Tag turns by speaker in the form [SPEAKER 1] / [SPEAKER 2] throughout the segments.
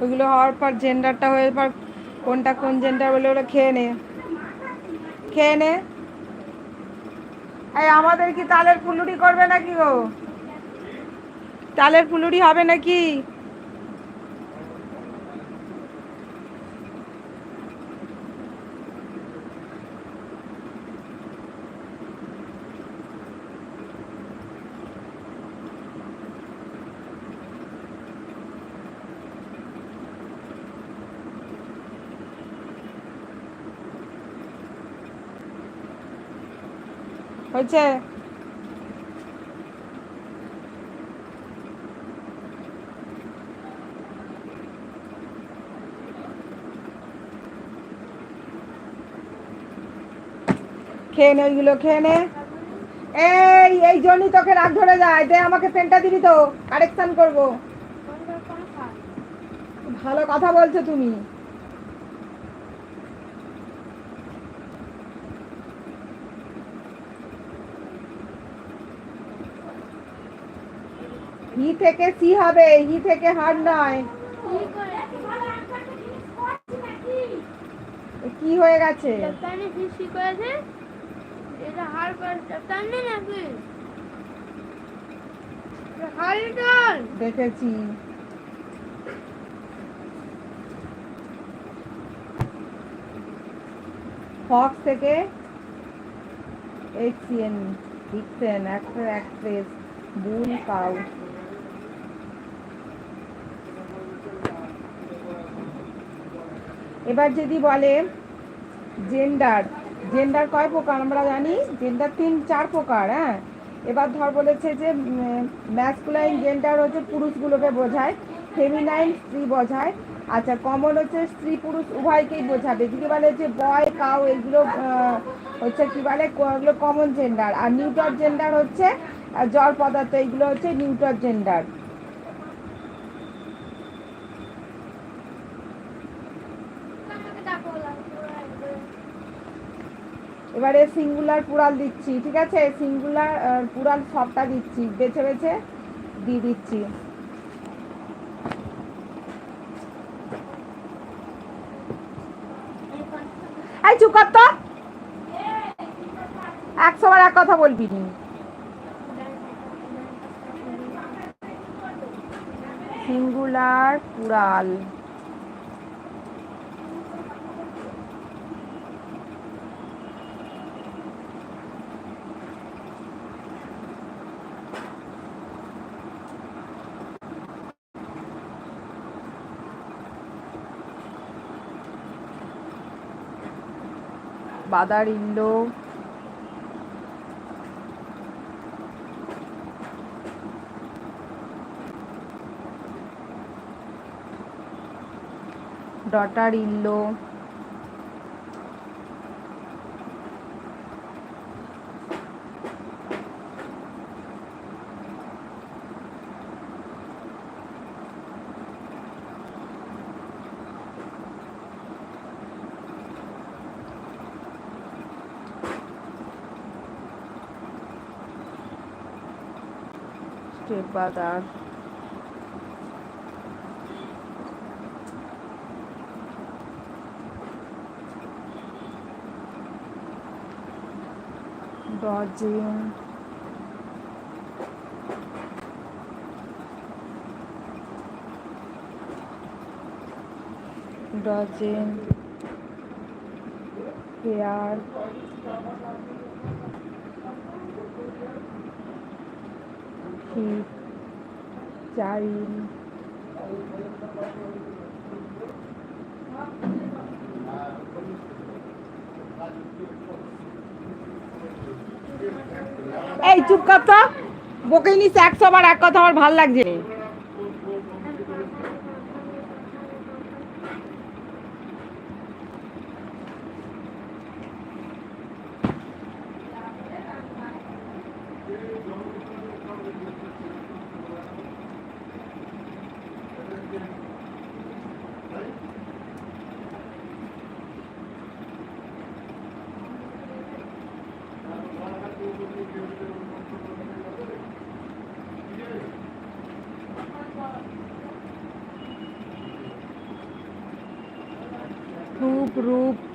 [SPEAKER 1] ওইগুলো হওয়ার পর জেন্ডারটা হয়ে পর কোনটা কোন জেন্ডার বলে ওরা খেয়ে নে। খেয়ে নে। এই আমাদের কি তালের ফুলুরি করবে নাকি গো? তালের ফুলুরি হবে নাকি? হয়েছে? খেয়ে নে ওইগুলো খেয়ে নে। এই এই জন্যই তোকে রাগ ধরে যায়। দে আমাকে পেনটা দিবি তো কারেকশন করব। ভালো কথা বলছো তুমি। হি থেকে সি হবে হি থেকে হার নয়। কি হয়ে গেছে? দেখেছি। ফক্স থেকে এইচসিএন ডিকসেন অ্যাক্টর অ্যাক্ট্রেস বুল কাউ এবার যদি বলে জেন্ডার জেন্ডার কয় প্রকার আমরা জানি? জেন্ডার তিন, চার প্রকার হ্যাঁ? এবার ধর বলেছে যে ম্যাসকুলাইন জেন্ডার হচ্ছে পুরুষগুলোকে বোঝায় ফেমিনাইন স্ত্রী বোঝায় আচ্ছা কমন হচ্ছে স্ত্রী পুরুষ উভয়কেই বোঝাবে যদি বলে যে বয় কাউ এগুলো হচ্ছে কি বলে এগুলো কমন জেন্ডার আর নিউটর জেন্ডার হচ্ছে জড় পদার্থ, এগুলো হচ্ছে নিউটর জেন্ডার এবারে সিঙ্গুলার পুরাল দিচ্ছি, ঠিক আছে? সিঙ্গুলার পুরাল সবটা দিচ্ছি, বেছে বেছে দিয়ে দিচ্ছি। এই চুপ কর তো। একশো বার এক কথা বলবি নি। Singular plural brother in law daughter in law step brother dodging ডজিং পেয়ার হিপ চাইল এই চুপ কর তো। বকে নিস একশো বার এক কথা আমার ভালো লাগছে না।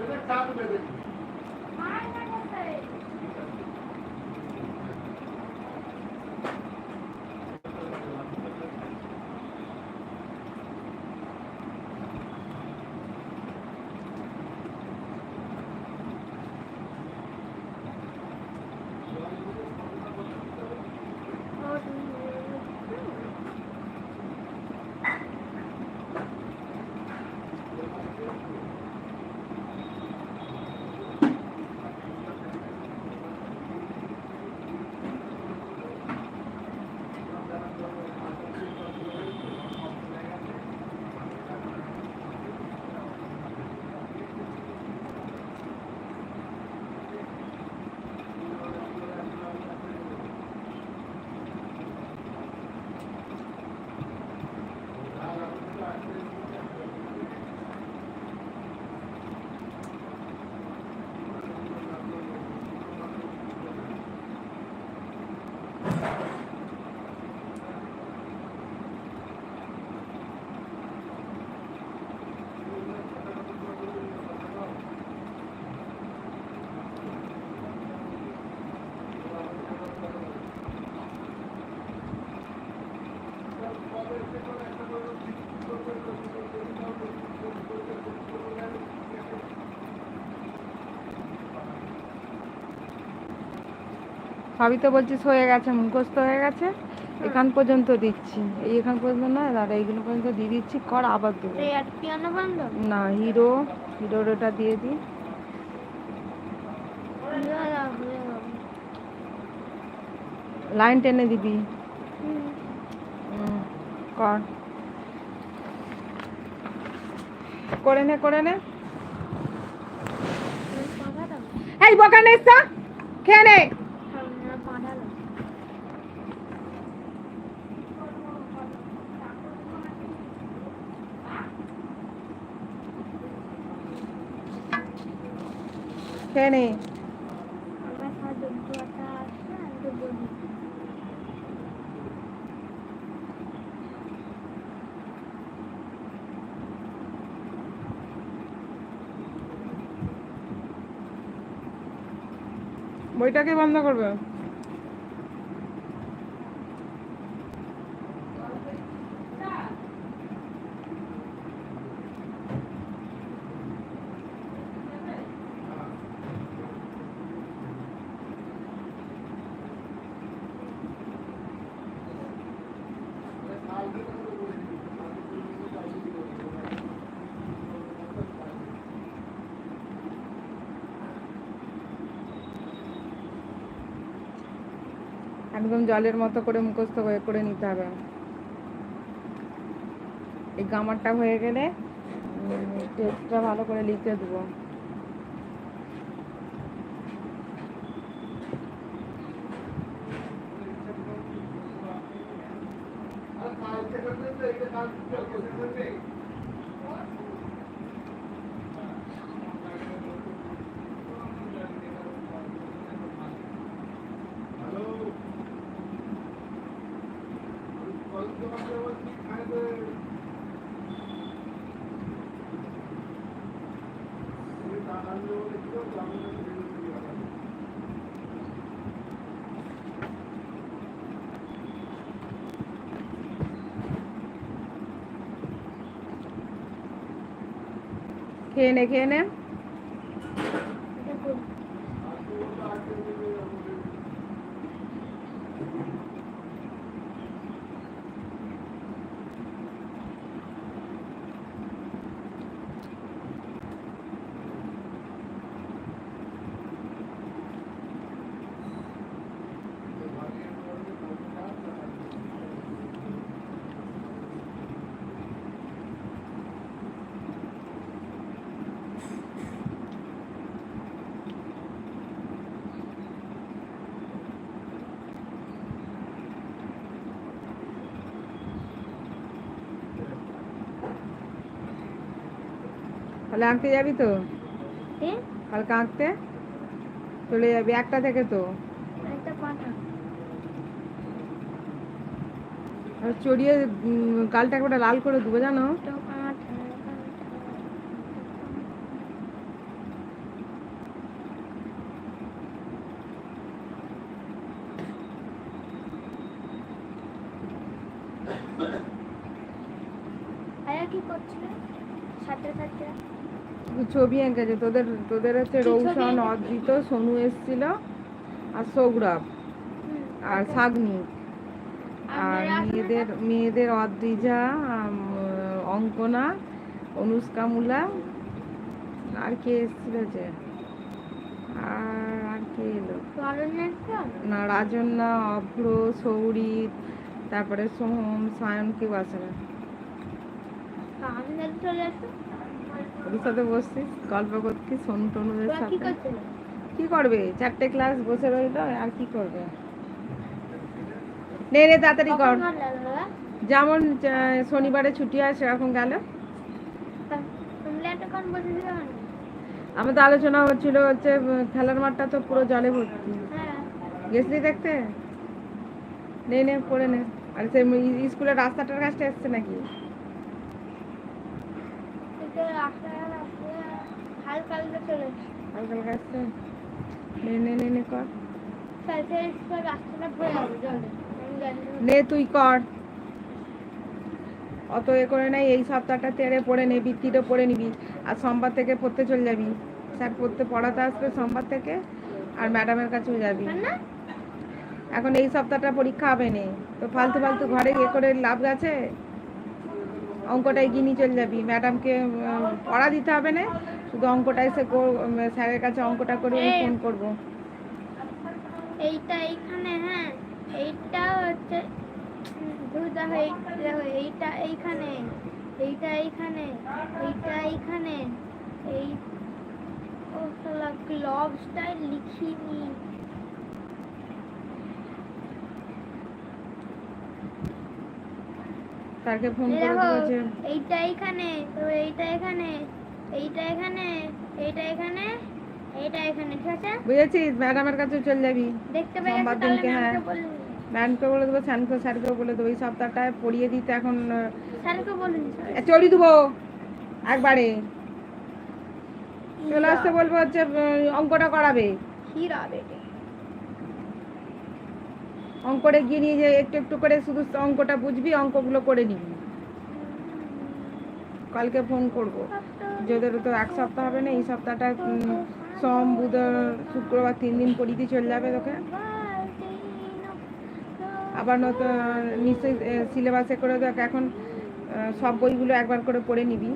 [SPEAKER 2] রূপ রূপ সবই তো বলছিস হয়ে গেছে মুখস্থ হয়ে গেছে। এখান পর্যন্ত দিচ্ছি। এই এখান পর্যন্ত নয় দাঁড়া এইগুলো পর্যন্ত দিয়ে দিচ্ছি কর আবার দেবো। না হিরো হিরোর ওটা দিয়ে দিই। লাইন টেনে দিবি। কর। করে নে করে নে।
[SPEAKER 3] এই।
[SPEAKER 2] বকা নে খেয়ে নে। খেয়ে নে
[SPEAKER 3] আমার আছে, আমি তো বলি।
[SPEAKER 2] বইটাকে বন্ধ করবে জলের মতো করে মুখস্থ করে করে নিতে হবে। এই গামারটা হয়ে গেলে টেস্টটা ভালো করে লিখে দেবো। খেয়ে নে খেয়ে নে।
[SPEAKER 1] তাহলে আঁকতে যাবি তো? কালকে আঁকতে চলে যাবি একটা থেকে তো।
[SPEAKER 3] একটা
[SPEAKER 1] চড়িয়ে গালটা একবারে লাল করে দেবো জানো?
[SPEAKER 3] তো কি করছিল? ছাত্র ছাত্রীরা
[SPEAKER 1] ছবি এঁকেছে। তোদের তোদের হচ্ছে রৌশন? অদ্রিত সোনু এসছিল আর সৌরভ আর সাগনি। আর মেয়েদের মেয়েদের অদ্রিজা অঙ্কনা অনুষ্কা মুলা আর কে এসছিল যে? আর আর কে এলো? না রাজন্না অভ্র সৌরিত তারপরে সোহম সায়ন কেউ আসে না
[SPEAKER 3] তো আমি যদি চলে আসব
[SPEAKER 1] ওদের সাথে বসছিস গল্প করছিস সোনু টনুদের
[SPEAKER 3] কি
[SPEAKER 1] সাথে? কি করবে? চারটে ক্লাস বসে রইল আর কি করবে? নে নে তাড়াতাড়ি কর? যেমন শনিবারে ছুটি হয় সেরকম গেল।
[SPEAKER 3] তা-?
[SPEAKER 1] আমাদের আলোচনা হচ্ছিল হচ্ছে খেলার মাঠটা তো পুরো জলে ভর্তি।
[SPEAKER 3] হ্যাঁ।
[SPEAKER 1] গেছলি দেখতে? নে নে পড়ে নে। আর সে স্কুলের রাস্তাটার কাছটা এসছে নাকি?
[SPEAKER 3] রাস্তা হালকা হালকা চলে
[SPEAKER 1] হালকা হালকা আসছে নে নে নে নে কর।
[SPEAKER 3] তাই না।
[SPEAKER 1] কর। অত এ করে নাই এই সপ্তাহটা তেড়ে পড়ে নে বৃত্তিটা পড়ে নিবি। আর সোমবার থেকে পড়তে চলে যাবি। স্যার পড়তে পড়াতে আসবে সোমবার থেকে আর ম্যাডামের কাছেও যাবি। এখন এই সপ্তাহটা পরীক্ষা হবে নে। তো ফালতু ফালতু ঘরে এ করে লাভ আছে? অঙ্কটা এগিয়ে নিয়ে চলে যাবি। ম্যাডামকে পড়া দিতে হবে না। শুধু অঙ্কটা এসে স্যারের কাছে অঙ্কটা করে ফোন করব।
[SPEAKER 3] এইটা এইখানে হ্যাঁ। এইটা হচ্ছে দেখো এইটা এইখানে এইটা এইখানে এইটা এইখানে এই ও সালা গ্লোভ স্টাইল লিখিনি
[SPEAKER 1] স্যারকে ফোন করে বলছে
[SPEAKER 3] এইটা এইখানে তো এইটা এখানে এইটা এখানে এইটা এখানে এইটা এখানে ঠিক আছে?
[SPEAKER 1] বুঝেছিস? ম্যাডামের কাছে চলে যাবি।
[SPEAKER 3] দেখতে পেয়ে
[SPEAKER 1] সোমবার দিনকে, হ্যাঁ।
[SPEAKER 3] ম্যামকে বলে
[SPEAKER 1] দেবো স্যারকে স্যারকেও বলে দেবো। এই সপ্তাহটায় পড়িয়ে দিতে এখন
[SPEAKER 3] স্যারকে বলুন
[SPEAKER 1] চড়ি দেবো। একবারে। চলে আসতে বলব হচ্ছে অঙ্কটা করাবে।
[SPEAKER 3] হীরা বেটে।
[SPEAKER 1] অঙ্কটা গিয়ে নিয়ে যে একটু একটু করে শুধু অঙ্কটা বুঝবি, অঙ্কগুলো করে নিবি। কালকে ফোন করব। যাদের তো এক সপ্তাহ হবে না, এই সপ্তাহটা সোম বুধ শুক্রবার তিন দিন পড়িতে চলে যাবে তোকে। আবার নতুন, নিশ্চয়ই সিলেবাসে করে দেখ, এখন সব বইগুলো একবার করে পড়ে নিবি।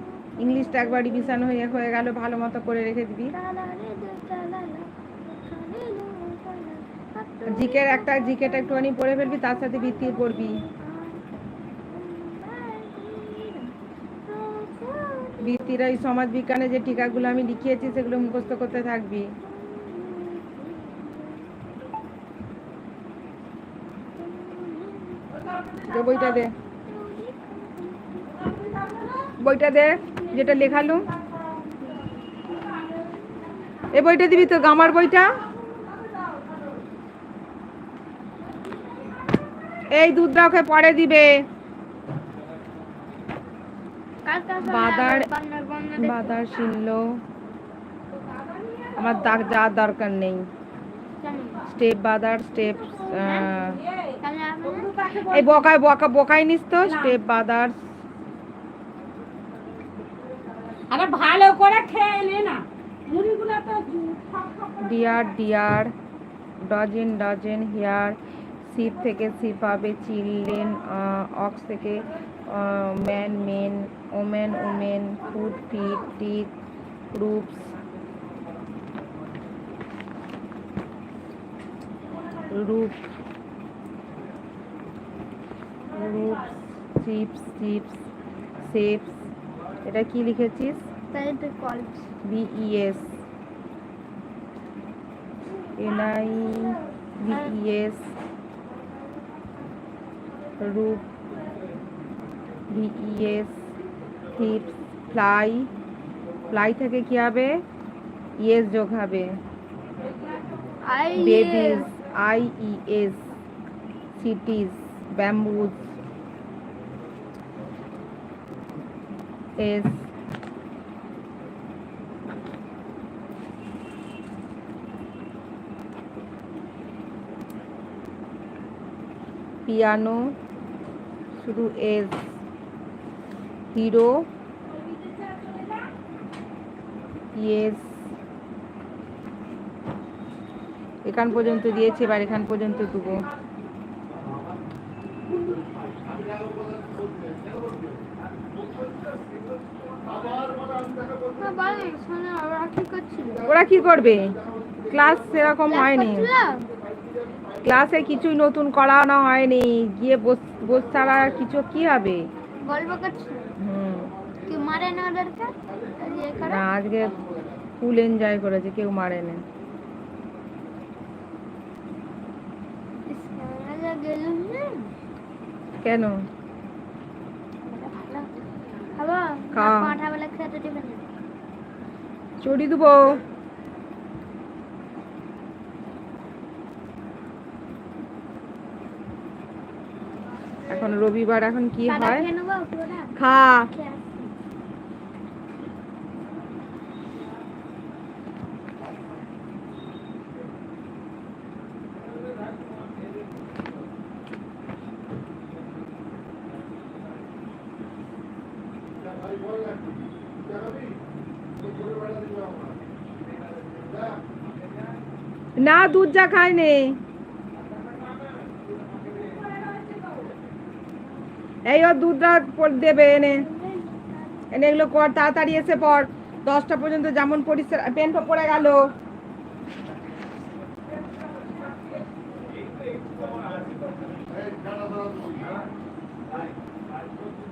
[SPEAKER 1] ইংলিশটা একবার রিভিশন হয়ে হয়ে গেল, ভালো মতো করে রেখে দিবি। জিকের একটা জিকেটা একটুখানি পড়ে ফেলবি, তার সাথে ভিত্তি পড়বি ভিত্তির এই সমাজ বিজ্ঞানে যে টিকাগুলো আমি লিখিয়েছি, সেগুলো মুখস্থ করতে থাকবি। বইটা দে। বইটা দে, যেটা লেখালুম। এ বইটা দিবি তো, গামার বইটা? এই দুধটা ওকে পরে দিবে। বাদার- বাদার শিনল আমার দাগ যাওয়ার দরকার নেই। স্টেপ বাদার স্টেপ এই বকায় বকা বকাই নিস তো স্টেপ বাদার।
[SPEAKER 4] আরে ভালো করে খেয়ে নে না। মুড়িগুলো তো
[SPEAKER 1] deer deer dozen dozen hair. Sheep থেকে সিপ হবে চিলড্রেন অক্স থেকে man men woman women foot feet tick groups রূপ রূপ চিপস চিপস শেপস এটা কি লিখেছিস? বিইএস। NI BES. রূপ বিইএস টিপস ফ্লাই ফ্লাই থেকে কি হবে? ইয়েস যোগ হবে। Babies I E S cities bamboos S piano শুধু এস হিরো। ইয়েস। এখান পর্যন্ত দিয়েছে এবার এখান পর্যন্ত দেবো।
[SPEAKER 3] ওরা কি
[SPEAKER 1] করবে? ক্লাস সেরকম হয়নি? ক্লাসে কিছুই নতুন করানো হয়নি। গিয়ে বস ছাড়া কিছু কি হবে?
[SPEAKER 3] গল্প
[SPEAKER 1] হুম।
[SPEAKER 3] মারে না ওদেরকে?
[SPEAKER 1] না আজকে ফুল এনজয় করেছে কেউ
[SPEAKER 3] গেলুম না,
[SPEAKER 1] কেন। চড়ি দেবো। এখন রবিবার এখন কি হয়?
[SPEAKER 3] খেয়ে?
[SPEAKER 1] খা। না দুধ যা খায়নি। এই ওর দুধটা দেবে এনে। এনে এগুলো কর, তাড়াতাড়ি এসে পর। দশটা পর্যন্ত যেমন পরিষ্কার, পেনটা পড়ে গেল।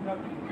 [SPEAKER 1] কেমন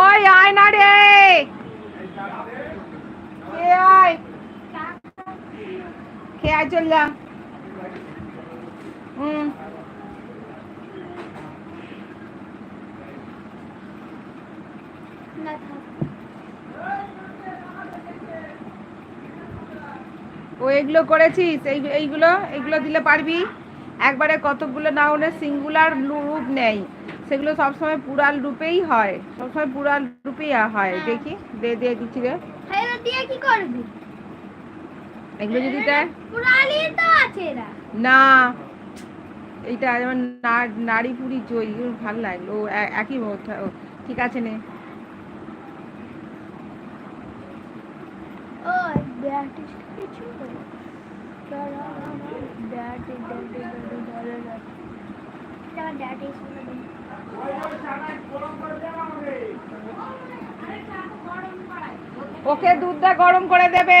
[SPEAKER 1] ওই আয় না রে। কে আয়? কে আয় চল হুম। ও এগুলো করেছিস? এই এইগুলো এগুলো দিলে পারবি? একবারে কতগুলো না হলে সিঙ্গুলার রূপ নেই। সেগুলো সবসময় পুরাল রূপেই হয়। সবসময় পুরাল রূপেই হয়। দেখি দে দে দিচ্ছি রে।
[SPEAKER 3] খাইয়ে দিয়ে কি করবি?
[SPEAKER 5] এগুলো যদি দেয়।
[SPEAKER 3] পুরালি তো আছে এরা।
[SPEAKER 5] না এইটা যেমন না- নারী পুরি এগুলো ভালো লাগল ওকে দুধটা গরম করে দেবে।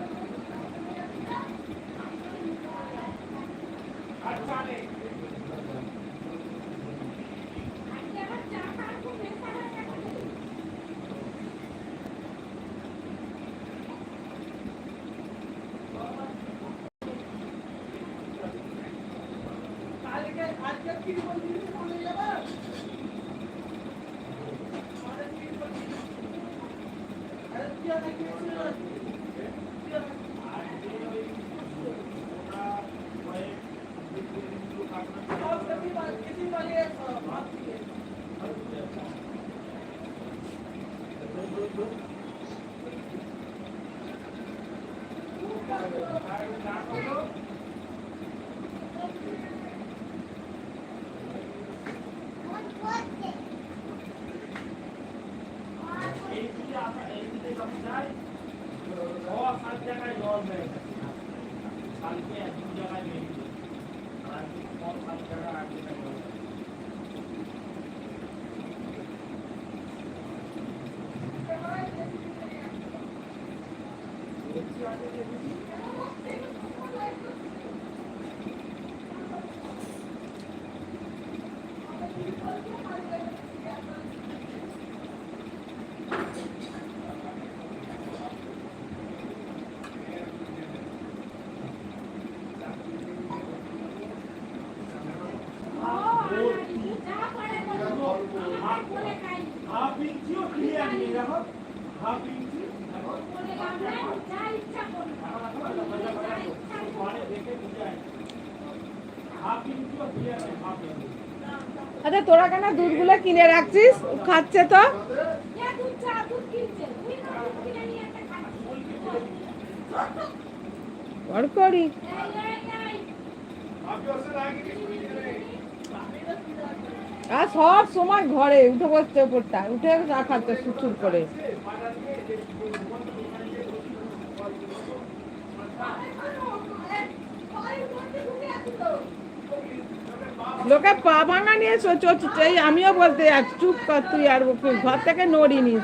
[SPEAKER 5] Thank you. দুধগুলো কিনে রাখছিস? খাচ্ছে তো। করি। আর সব সময় ঘরে, উঠে বসছে ওপরটা উঠে রাখাচ্ছে সুচুর করে। লোকে পা ভাঙা নিয়ে আমিও বলতে চুপ কর তুই আর ঘর থেকে নড়িনি